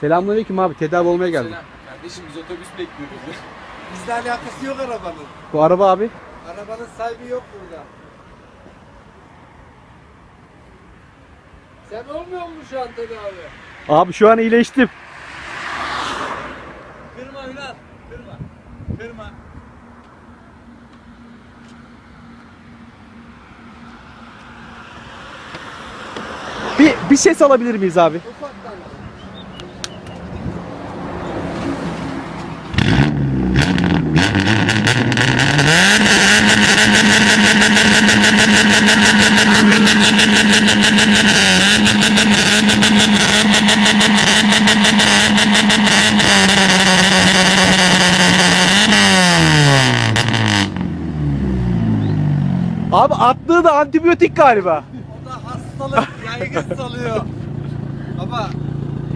Selamünaleyküm abi. Tedavi olmaya geldim. Selam. Kardeşim biz otobüs bekliyoruz. Bizle alakası yok arabanın. Bu araba abi. Arabanın sahibi yok burada. Sen olmuyor mu şu an tedavi? Abi şu an iyileştim. Kırma Ünal. Kırma. Kırma. Bir, bir ses alabilir miyiz abi? Ufaktan. Abi attığı da antibiyotik galiba. O da hastalık yaygın salıyor. Baba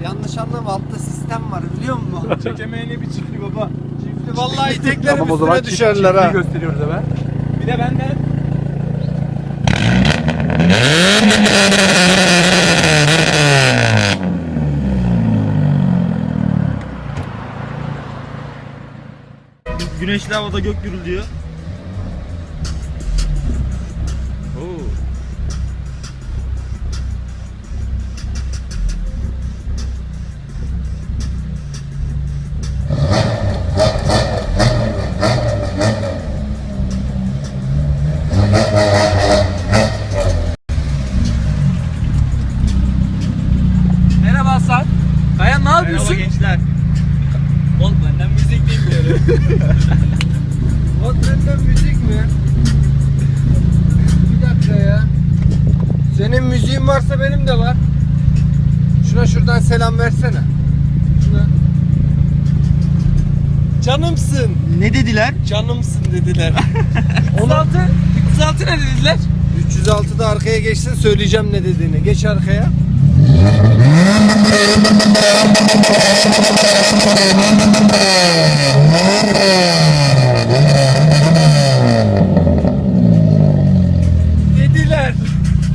yanlış anlama altta sistem var biliyor musun? Çekemeyene bir çiftli baba. Çiftli vallahi iteklerin Tamam üstüne zaman düşerler ha. gösteriyoruz hemen. Bir de benden. Güneşli havada gök gürülüyor. Oo. Merhaba Hasan. Kayan ne Merhaba yapıyorsun? gençler. Benden müzik dinliyorum. Senden müzik mi? Bir dakika ya. Senin müziğin varsa benim de var. Şuna şuradan selam versene. Şuna. Canımsın. Ne dediler? Canımsın dediler. 16. 306 ne dediler? 306'da arkaya geçsin söyleyeceğim ne dediğini. Geç arkaya. Dediler.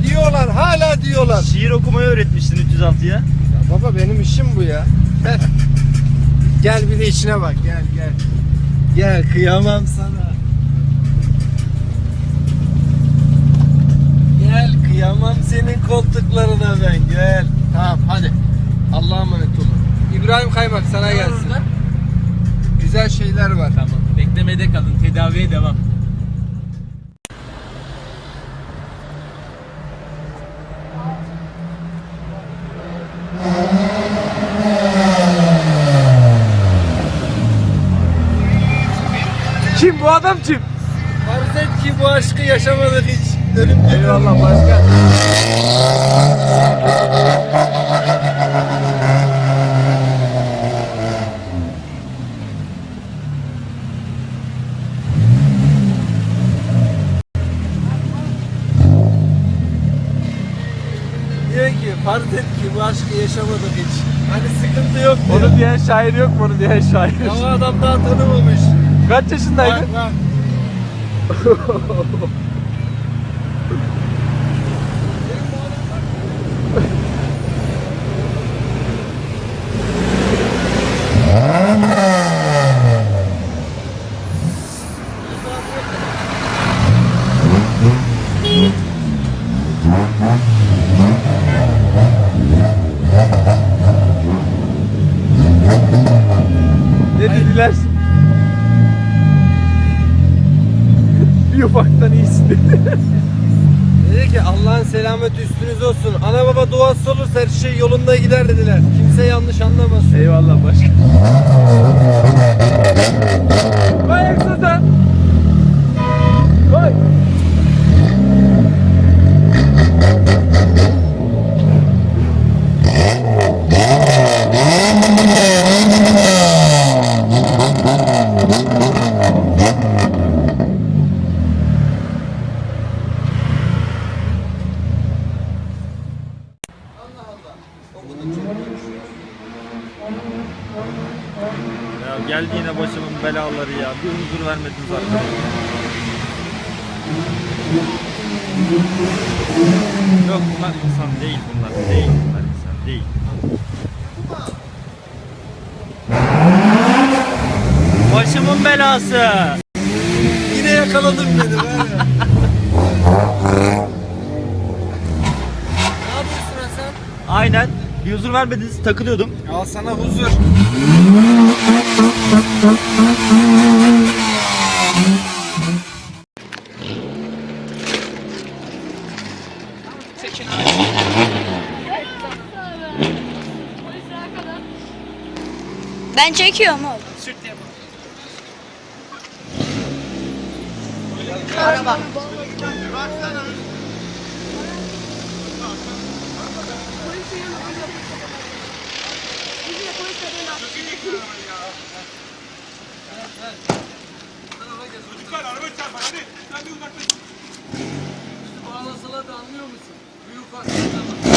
Diyorlar hala diyorlar. Şiir okumayı öğretmiştin 306'ya. Ya baba benim işim bu ya. Gel bir de içine bak gel gel. Gel kıyamam sana. Gel kıyamam senin koltuklarına ben gel. Tamam hadi. Allah'a emanet olun. İbrahim Kaymak sana gelsin. Güzel şeyler var. Tamam. Beklemede kalın. Tedaviye devam. Kim bu adam kim? Farz et ki bu aşkı yaşamadık hiç. Ölüm Eyvallah başkan. Diyor ki farz et ki bu aşkı yaşamadık hiç. Hani sıkıntı yok diyor. Onu diyen şair yok mu? Onu diyen şair. Ama adam daha tanımamış. Kaç yaşındaydı? Bak bak. Ne dediler? Ufaktan iyisin dedi. Dedi ki Allah'ın selamet üstünüz olsun. Ana baba duası olursa her şey yolunda gider dediler. Kimse yanlış anlamasın. Eyvallah başkan. Geldi yine başımın belaları ya. Bir huzur vermediniz arkadaşlar. Yok bunlar insan değil bunlar. Değil bunlar insan değil. Başımın belası. Yine yakaladım beni. ne yapıyorsun Hasan? Aynen. Bir huzur vermediniz takılıyordum. Al sana huzur. Ben çekiyorum oğlum. Araba. Bağlasalar da anlıyor musun? Bir ufak